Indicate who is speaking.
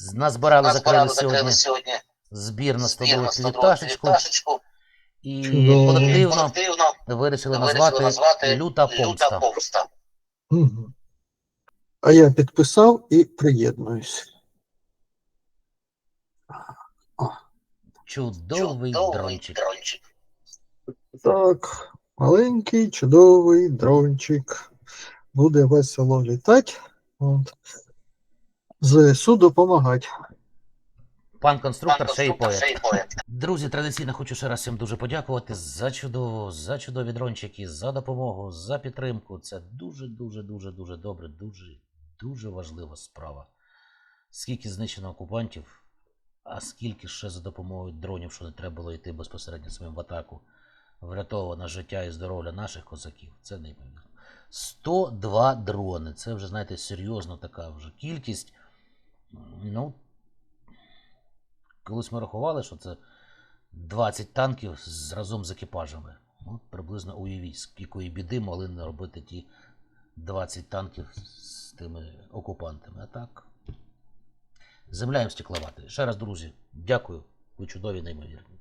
Speaker 1: З- Назбирали, закрили
Speaker 2: Назбирали,
Speaker 1: сьогодні
Speaker 2: сьогодні
Speaker 1: збір на
Speaker 2: збір на
Speaker 1: 102
Speaker 2: 102
Speaker 1: літашечку і колективно вирішили назвати
Speaker 2: назвати
Speaker 1: Люта
Speaker 2: Люта
Speaker 1: помста.
Speaker 2: помста.
Speaker 3: А я підписав і приєднуюсь.
Speaker 1: Чудовий
Speaker 2: Чудовий
Speaker 1: дрончик.
Speaker 2: дрончик.
Speaker 3: Так, маленький, чудовий дрончик. Буде весело літати. От. ЗСУ допомагати.
Speaker 1: Пан конструктор,
Speaker 2: Пан
Speaker 1: ще й
Speaker 2: конструктор, ще
Speaker 1: поет.
Speaker 2: й поет.
Speaker 1: Друзі, традиційно хочу ще раз всім дуже подякувати за чудову, за чудові дрончики, за допомогу, за підтримку. Це дуже, дуже, дуже, дуже добре, дуже, дуже важлива справа. Скільки знищено окупантів, а скільки ще за допомогою дронів, що не треба було йти безпосередньо своїм в атаку, врятовано життя і здоров'я наших козаків. Це неймовірно. 102 дрони. Це вже, знаєте, серйозно така вже кількість. Ну, колись ми рахували, що це 20 танків з, разом з екіпажами. Ну, приблизно уявіть, якої біди могли наробити ті 20 танків з тими окупантами. А так. Земля їм стекловати. Ще раз, друзі, дякую. Ви чудові, неймовірні.